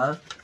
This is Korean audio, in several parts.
시작.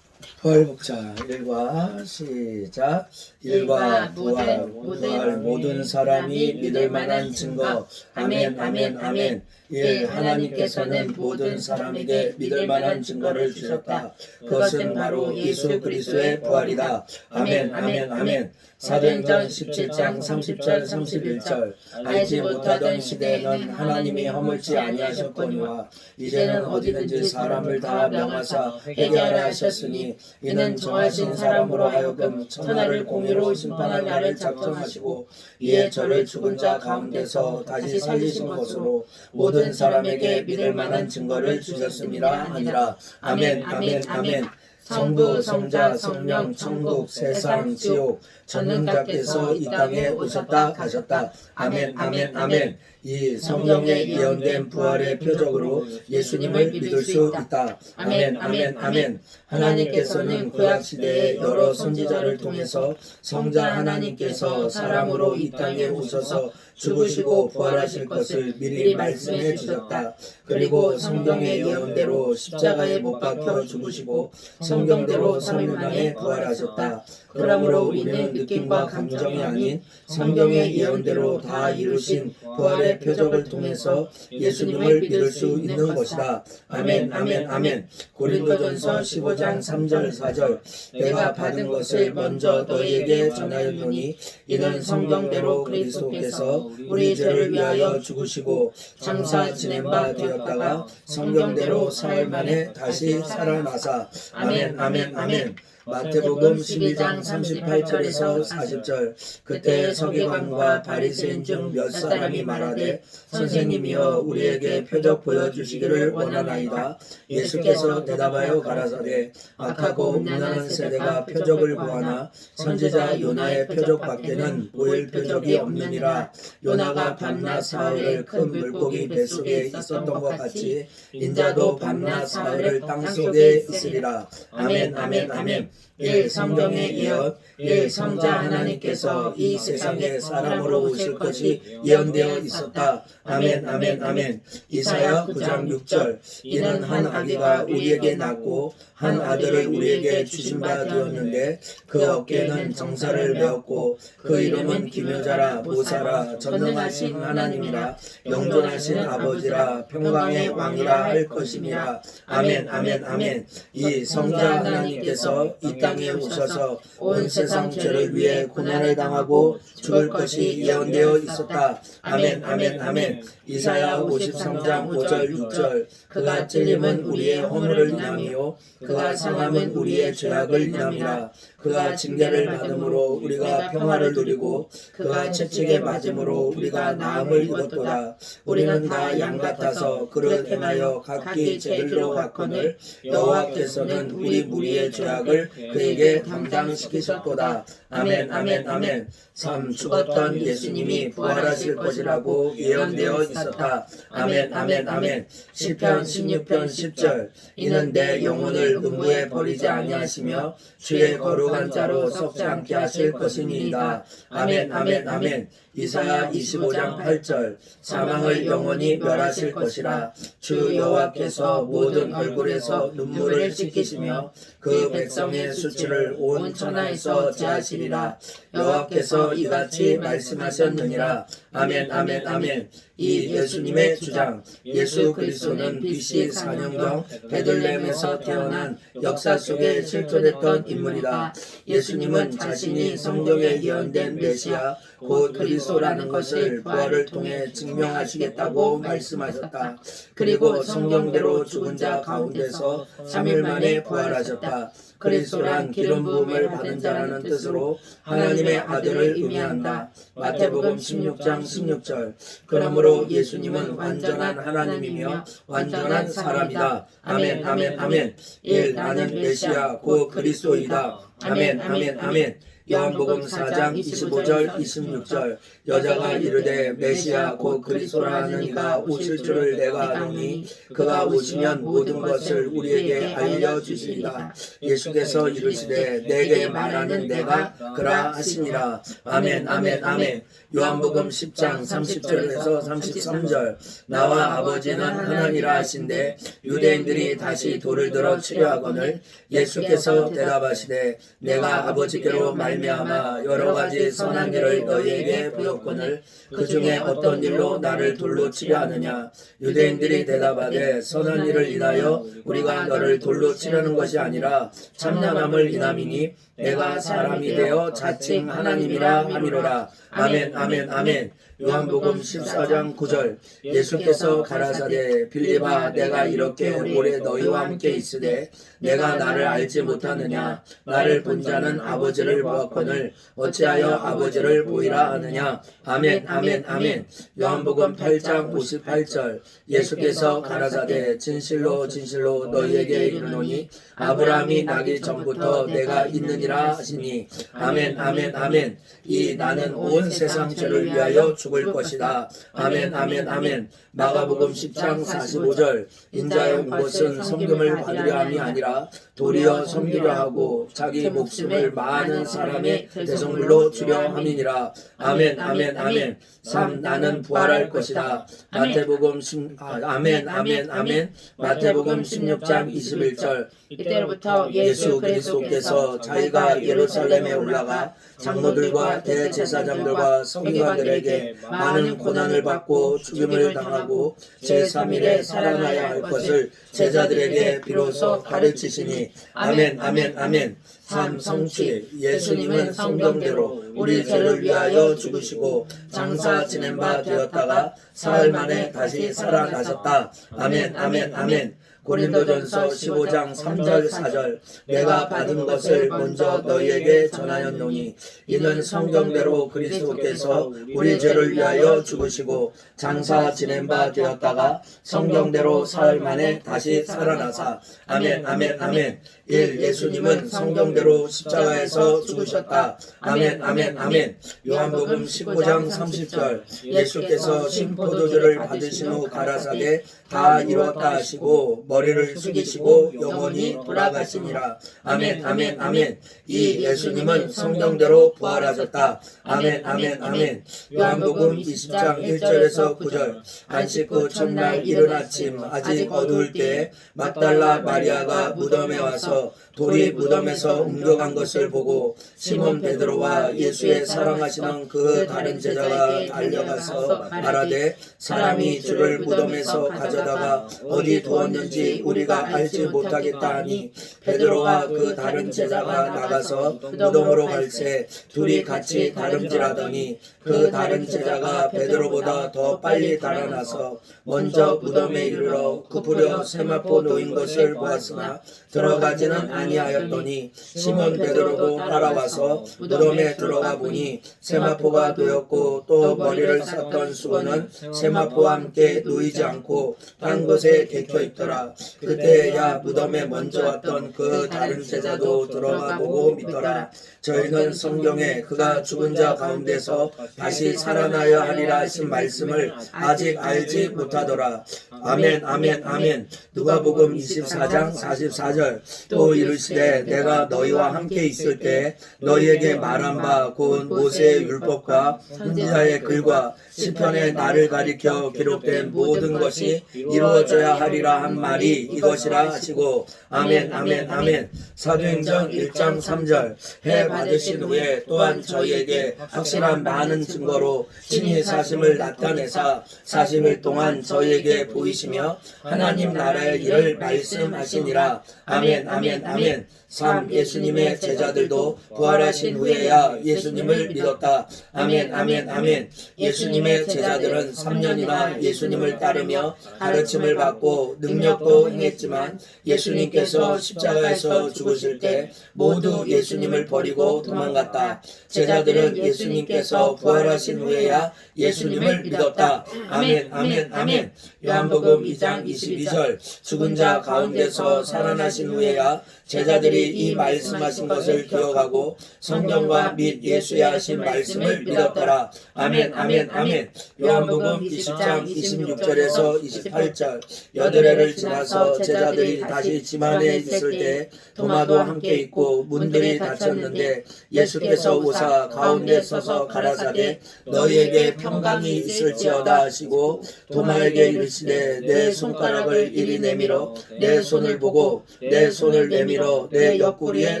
부활복자 일과 시작. 일과 부활 부활 모든 사람이 믿을 만한 증거. 아멘 아멘 아멘 일 하나님께서는 모든 사람에게 믿을 만한 증거를 주셨다. 그것은 바로 예수 그리스도의 부활이다. 아멘 아멘 아멘 사도행전 17장 30절 31절. 알지 못하던 시대에는 하나님이 허물지 아니하셨거니와 이제는 어디든지 사람을 다 명하사 회개하라 하셨으니 이는 정하신 사람으로 하여금 천하를 공의로 심판할 날을 작정하시고 이에 저를 죽은 자 가운데서 다시 살리신 것으로 모든 사람에게 믿을 만한 증거를 주셨음이라 하니라 아멘 아멘 아멘 성부, 성자, 성령, 천국, 세상, 지옥, 전능자께서 이 땅에 오셨다 가셨다. 아멘, 아멘, 아멘. 이 성경에 예언된 부활의 표적으로 예수님을 믿을 수 있다. 아멘, 아멘, 아멘. 하나님께서는 구약 시대에 여러 선지자를 통해서 성자 하나님께서 사람으로 이 땅에 오셔서 죽으시고 부활하실 것을 미리 말씀해 주셨다. 그리고 성경의 예언대로 십자가에 못 박혀 죽으시고 성경대로 3일 만에 부활하셨다. 그러므로 우리는 느낌과 감정이 아닌 성경의 예언대로 다 이루신 부활의 표적을 통해서 예수님을 믿을 수 있는 것이다. 아멘, 아멘, 아멘. 고린도전서 15장 3절 4절 내가 받은 것을 먼저 너희에게 전하였노니 이는 성경대로 그리스도께서 우리 죄를 위하여 죽으시고 장사 지낸 바 되었다가 성경대로 사흘 만에 다시 살아나사 아멘 아멘 아멘 마태복음 12장 38절에서 40절 그때 서기관과 바리새인 중 몇 사람이 말하되 선생님이여 우리에게 표적 보여주시기를 원하나이다. 예수께서 대답하여 가라사대 악하고 음란한 세대가 표적을 구하나 선지자 요나의 표적 밖에는 보일 표적이 없느니라. 요나가 밤낮 사흘을 큰 물고기 뱃속에 있었던 것 같이 인자도 밤낮 사흘을 땅속에 있으리라. 아멘 아멘 아멘 일 성경의 예언 일 성자 하나님께서 이 세상에 사람으로 오실 것이 예언되어 있었다. 아멘 아멘 아멘 이사야 9장 6절. 이는 한 아기가 우리에게 낳고 한 아들을 우리에게 주신 바 되었는데 그 어깨에는 정사를 메었고 그 이름은 기묘자라 보사라 전능하신 하나님이라 영존하신 아버지라 평강의 왕이라 할 것임이라. 아멘 아멘 아멘 이 성자 하나님께서 이 땅에 오셔서 온 세상 죄를 위해 고난을 당하고 죽을 것이 예언되어 있었다. 아멘 아멘 아멘 이사야 53장 5절 6절 그가 찔림은 우리의 허물을 인함이요. 그가 상함은 우리의 죄악을 인함이라. 그가 징계를 받음으로 우리가 평화를 누리고 그가 채찍에 맞음으로 우리가 나음을 입었도다. 우리는 다 양 같아서 그를 행하여 각기 제길로 갔거늘 여호와께서는 우리 무리의 죄악을 그에게 담당시키셨도다. 아멘 아멘 아멘 참 죽었던 예수님이 부활하실 것이라고 예언되어 있었다. 아멘 아멘 아멘 시편 16편 10절. 이는 내 영혼을 음부에 버리지 아니하시며 주의 거룩한 자로 썩지 않게 하실 것이니이다. 아멘 아멘 아멘. 이사야 25장 8절. 사망을 영원히 멸하실 것이라. 주 여호와께서 모든 얼굴에서 눈물을 씻기시며 그 백성의 수치를 온 천하에서 제하시리라. 여호와께서 이같이 말씀하셨느니라. 아멘 아멘 아멘. 이 예수님의 주장. 예수 그리스도는 BC 4년경 베들레헴에서 태어난 역사 속에 실존했던 인물이다. 예수님은 자신이 성경에 예언된 메시아 곧 그리스도라는 것을 부활을 통해 증명하시겠다고 말씀하셨다. 그리고 성경대로 죽은 자 가운데서 3일 만에 부활하셨다. 그리스도란 기름 부음을 받은 자라는 뜻으로 하나님의 아들을 의미한다. 마태복음 16장 16절. 그러므로 예수님은 완전한 하나님이며 완전한 사람이다. 아멘, 아멘, 아멘. 1. 나는 메시아 곧 그리스도이다. 아멘 아멘 아멘 요한복음 4장 25절 26절 여자가 이르되 메시아 곧 그리스도라 하는 이가 오실 줄을 내가 아노니 그가 오시면 모든 것을 우리에게 알려주시리라 예수께서 이르시되 내게 말하는 내가 그라 하시니라. 아멘 아멘. 아멘 요한복음 10장 30절에서 33절. 나와 아버지는 하나니라 하신데 유대인들이 다시 돌을 들어 치려하거늘 예수께서 대답하시되 내가 아버지께로 말미암아 여러 가지 선한 일을 너희에게 보였거늘 그 중에 어떤 일로 나를 돌로 치려 하느냐? 유대인들이 대답하되 선한 일을 인하여 우리가 너를 돌로 치려는 것이 아니라 참나함을 인함이니 내가 사람이 되어 자칭 하나님이라 함이로라. 아멘 아멘 아멘 요한복음 14장 9절 예수께서 가라사대 빌리바 내가 이렇게 오래 너희와 함께 있으되 내가 나를 알지 못하느냐? 나를 본 자는 아버지를 보았거늘 어찌하여 아버지를 보이라 하느냐? 아멘 아멘 아멘. 요한복음 8장 58절 예수께서 가라사대 진실로 진실로 너희에게 이르노니 아브라함이 나기 전부터 내가 있느니라 하시니. 아멘 아멘 아멘. 이 나는 온 세상 죄를 위하여 죽을 것이다. 아멘 아멘 아멘 마가복음 10장 45절. 인자의 온 것은 성금을 받으려 함이 아니라 도리어 섬기려 하고 자기 목숨을 많은 사람의 대성물로 주려 함이니라. 아멘 아멘 아멘 3 나는 부활할 것이다. 마태복음 10, 아, 아멘 아멘 아멘 마태복음 16장 21절. 이때로부터 예수 그리스도께서 자기가 예루살렘에 올라가 장로들과 대제사장들과 성기관들에게 많은 고난을 받고 죽임을 당하고 제3일에 살아나야 할 것을 제자들에게 비로소 가르치시니 아멘 아멘 아멘. 참 성취 예수님은 성경대로 우리 죄를 위하여 죽으시고 장사 지낸 바 되었다가 사흘 만에 다시 살아나셨다. 아멘 아멘 아멘 고린도전서 15장 3절 4절 내가 받은 것을 먼저 너희에게 전하였노니. 이는 성경대로 그리스도께서 우리 죄를 위하여 죽으시고 장사 지낸 바 되었다가 성경대로 사흘 만에 다시 살아나사. 아멘 아멘 아멘 1. 예수님은 성경대로 십자가에서 죽으셨다. 아멘 아멘 아멘 요한복음 15장 30절. 예수께서 신포도주를 받으신 후 가라사대 다 이뤘다 하시고 머리를 숙이시고 영원히 돌아가시니라. 아멘 아멘 아멘 이 예수님은 성경대로 부활하셨다. 아멘 아멘 아멘 요한복음 20장 1절에서 9절 안식 후 첫날 이른 아침 아직 어두울 때 막달라 마리아가 무덤에 와서 돌이 무덤에서 옮겨간 것을 보고 시몬 베드로와 예수의 사랑하시는 그 다른 제자가 달려가서 말하되 사람이 주를 무덤에서 가져다가 어디 두었는 지 우리가 알지 못하겠다 하니 베드로와 그 다른 제자가 나가서 무덤으로 갈새 둘이 같이 다름질하더니 그 다른 제자가 베드로보다 더 빨리 달아나서 먼저 무덤에 이르러 굽으려 세마포 놓인 것을 보았으나 들어가지는 아니하였더니 시몬 베드로도 따라와서 무덤에 들어가 보니 세마포가 놓였고 또 머리를 쌌던 수건은 세마포와 함께 놓이지 않고 딴 곳에 개켜 있더라 그때야 무덤에 먼저 왔던 그 다른 제자도 들어가 보고 믿더라. 저희는 성경에 그가 죽은 자 가운데서 다시 살아나야 하리라 하신 말씀을 아직 알지 못하더라. 아멘 아멘 아멘. 누가복음 24장 44절. 또 이르시되 내가 너희와 함께 있을 때 너희에게 말한 바 곧 모세의 율법과 선지자의 글과 시편에 나를 가리켜 기록된 모든 것이 이루어져야 하리라 한 말이 이것이라 하시고 아멘 아멘 아멘 사도행전 1장 3절 해 받으신 후에 또한 저희에게 확실한 많은 증거로 친히 사심을 나타내사 40일 동안 저희에게 보이시며 하나님 나라의 일을 말씀하시니라 아멘 아멘 아멘 3. 예수님의 제자들도 부활하신 후에야 예수님을 믿었다. 아멘, 아멘, 아멘. 예수님의 제자들은 3년이나 예수님을 따르며 가르침을 받고 능력도 행했지만 예수님께서 십자가 십자가에서 죽으실 때 모두 예수님을 버리고 도망갔다. 제자들은 예수님께서 부활하신 후에야 예수님을 믿었다. 아멘, 아멘, 아멘. 요한복음 2장 22절 죽은 자 가운데서 살아나신 후에야 제자들이 이 말씀하신 것을 기억하고 성경과 및 예수의 하신 말씀을 믿었더라. 아멘, 아멘, 아멘. 요한복음 20장 26절에서 28절 여드레를 지나 서 제자들이 다시 집 안에 있을 때 도마도 함께 있고 문들이 닫혔는데 예수께서 오사 가운데 서서 가라사대 너희에게 평강이 있을지어다 하시고 도마에게 이르시되 내 손가락을 이리 내밀어 내 손을 보고 내 손을 내밀어 내 옆구리에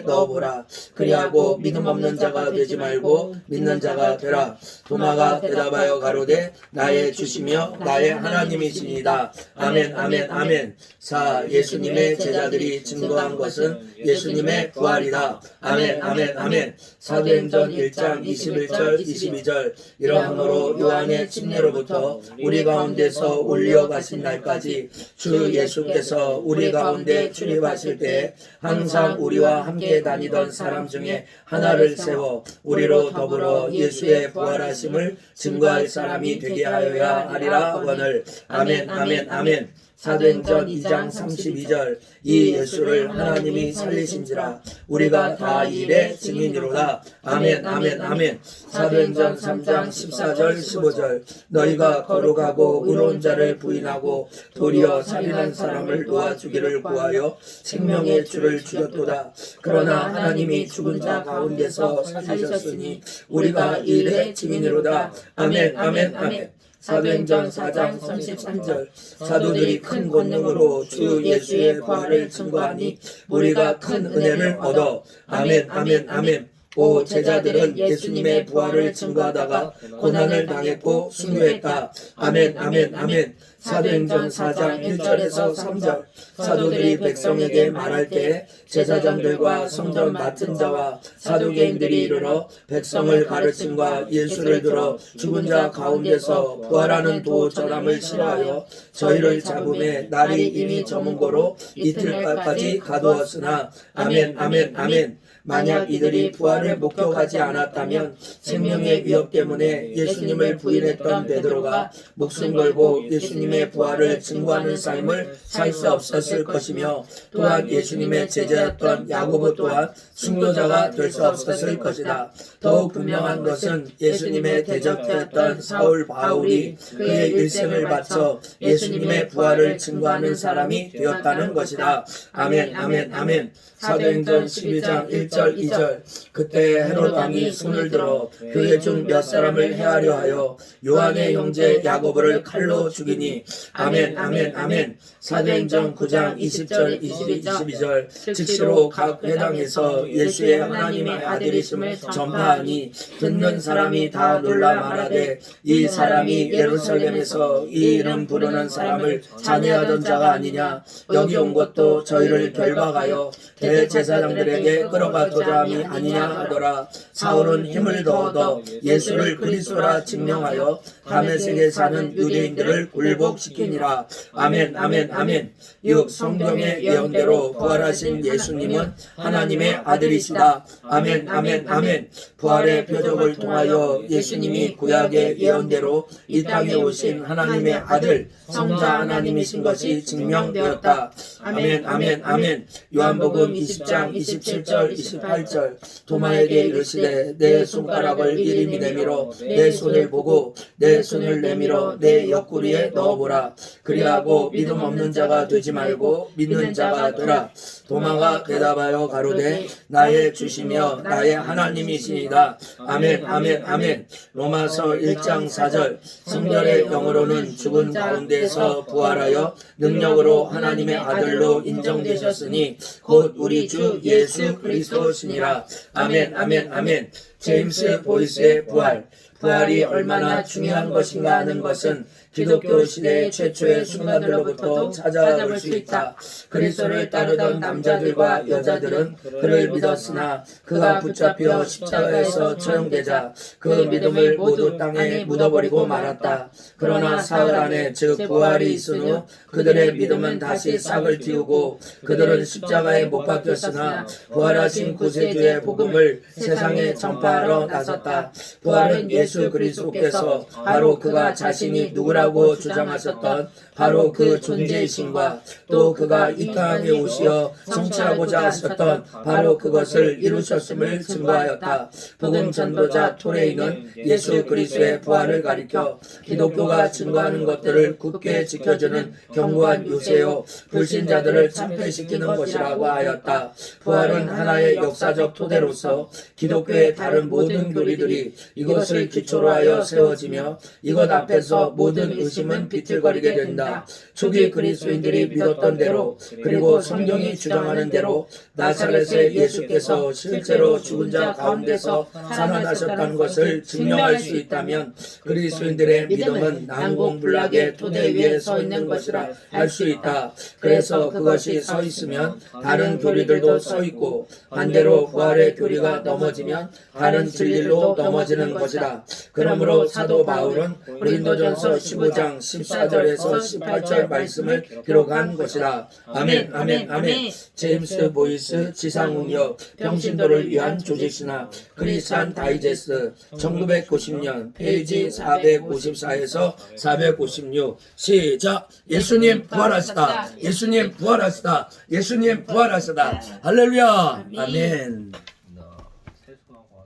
넣어보라. 그리하고 믿음 없는 자가 되지 말고 믿는 자가 되라. 도마가 대답하여 가로되 나의 주시며 나의 하나님이시니이다. 아멘 아멘 아멘 사 예수님의 제자들이 증거한 것은 예수님의 부활이다. 아멘 아멘 아멘. 사도행전 1장 21절 22절. 이러함으로 요한의 침례로부터 우리 가운데서 올려 가신 날까지 주 예수께서 우리 가운데 출입하실 때 항상 우리와 함께 다니던 사람 중에 하나를 세워 우리로 더불어 예수의 부활하심을 증거할 사람이 되게 하여야 하리라 원을 아멘 아멘 아멘 사도행전 2장 32절. 이 예수를 하나님이 살리신지라. 우리가 다 일의 증인이로다. 아멘 아멘 아멘. 사도행전 3장 14절 15절. 너희가 거룩하고 의로운 자를 부인하고 도리어 살인한 사람을 놓아주기를 구하여 생명의 주를 죽였도다. 그러나 하나님이 죽은 자 가운데서 살리셨으니 우리가 이 일의 증인이로다. 아멘 아멘 아멘 사도행전 4장 33절. 사도들이 큰 권능으로 주 예수의 부활을 증거하니 우리가 큰 은혜를 얻어. 아멘 아멘 아멘 오 제자들은 예수님의 부활을 증거하다가 고난을 당했고 순교했다. 아멘 아멘 아멘 사도행전 4장 1절에서 3절 사도들이 백성에게 말할 때 제사장들과 성전 맡은 자와 사도개인들이 이르러 백성을 가르침과 예수를 들어 죽은 자 가운데서 부활하는 도 전함을 싫어하여 저희를 잡음에 날이 이미 저문 거로 이틀까지 가두었으나. 아멘 아멘 아멘 만약 이들이 부활을 목격하지 않았다면 생명의 위협 때문에 예수님을 부인했던 베드로가 목숨 걸고 예수님의 부활을 증거하는 삶을 살 수 없었을 것이며 또한 예수님의 제자였던 야고보 또한 순교자가 될 수 없었을 것이다. 더욱 분명한 것은 예수님의 대적자였던 사울 바울이 그의 일생을 바쳐 예수님의 부활을 증거하는 사람이 되었다는 것이다. 아멘 아멘 아멘 사도행전 12장 1절 2절 그때 헤롯 왕이 손을 들어 교회 중 몇 사람을 해하려 하여 요한의 형제 야고보를 칼로 죽이니 아멘 아멘 아멘 사도행전 9장 20절 22, 22절 즉시로 각 회당에서 예수의 하나님의 아들이심을 전파하니 듣는 사람이 다 놀라 말하되 이 사람이 예루살렘에서 이 이름 부르는 사람을 잔해하던 자가 아니냐? 여기 온 것도 저희를 결박하여 대제사장들에게 끌어가 고자 함이 아니냐 하더라. 사울은 힘을 더 얻어 예수를 그리스도라 증명하여 다메섹에 사는 유대인들을 굴복시키니라. 아멘 아멘 아멘 6 성경의 예언대로 부활하신 예수님은 하나님의 아들이시다. 아멘 아멘 아멘 부활의 표적을 통하여 예수님이 구약의 예언대로 이 땅에 오신 하나님의 아들 성자 하나님이신 것이 증명되었다. 아멘 아멘 아멘. 요한복음 20장 27절 28절. 도마에게 이르시되 내 손가락을 이리 내밀어 내 손을 보고 내 손을 내밀어 내 옆구리에 넣어보라. 그리하고 믿음 없는 자가 되지 말고 믿는 자가 되라. 도마가 대답하여 가로되 나의 주시며 나의 하나님이시니이다. 아멘 아멘 아멘 로마서 1장 4절. 성결의 영으로는 죽은 가운데서 부활하여 능력으로 하나님의 아들로 인정되셨으니 곧 우리 주 예수 그리스도 시니라. 아멘 아멘 아멘 제임스 보이스의 부활 부활이 얼마나 중요한 것인가 하는 것은 기독교 시대의 최초의 순간들로부터 찾아볼 수 있다. 그리스도를 따르던 남자들과 여자들은 그를 믿었으나 그가 붙잡혀 십자가에서 처형되자 그 믿음을 모두 땅에 묻어버리고 말았다. 그러나 사흘 안에 즉 부활이 있은 후 그들의 믿음은 다시 싹을 틔우고 그들은 십자가에 못 박혔으나 부활하신 구세주의 복음을 세상에 전파 하러 나섰다. 부활은 예수 그리스도께서 바로 그가 자신이 누구라고 주장하셨던 바로 그 존재이신과 또 그가 이 땅에 오시어 성취하고자 하셨던 바로 그것을 이루셨음을 증거하였다. 복음 전도자 토레이는 예수 그리스도의 부활을 가리켜 기독교가 증거하는 것들을 굳게 지켜주는 견고한 요새요 불신자들을 참패시키는 것이라고 하였다. 부활은 하나의 역사적 토대로서 기독교의 다른 모든 교리들이 이것을 기초로 하여 세워지며 이것 앞에서 모든 의심은 비틀거리게 된다. 초기 그리스도인들이 믿었던 대로 그리고 성경이 주장하는 대로 나사렛의 예수께서 실제로 죽은 자 가운데서 살아나셨다는 것을 증명할 수 있다면 그리스도인들의 믿음은 난공불락의 토대 위에 서 있는 것이라 할 수 있다. 그래서 그것이 서 있으면 다른 교리들도 서 있고 반대로 부활의 교리가 넘어지면 다른 진리로 넘어지는 것이다. 그러므로 사도 바울은 고린도전서 15장 14절에서 18절 말씀을 기록한 것이다. 아멘, 아멘, 아멘. 제임스 보이스 지상응역 병신도를 위한 조직신화 크리스찬 다이제스트 1990년 페이지 454에서 456 시작. 예수님 부활하시다. 예수님 부활하시다. 예수님 부활하시다. 할렐루야. 아멘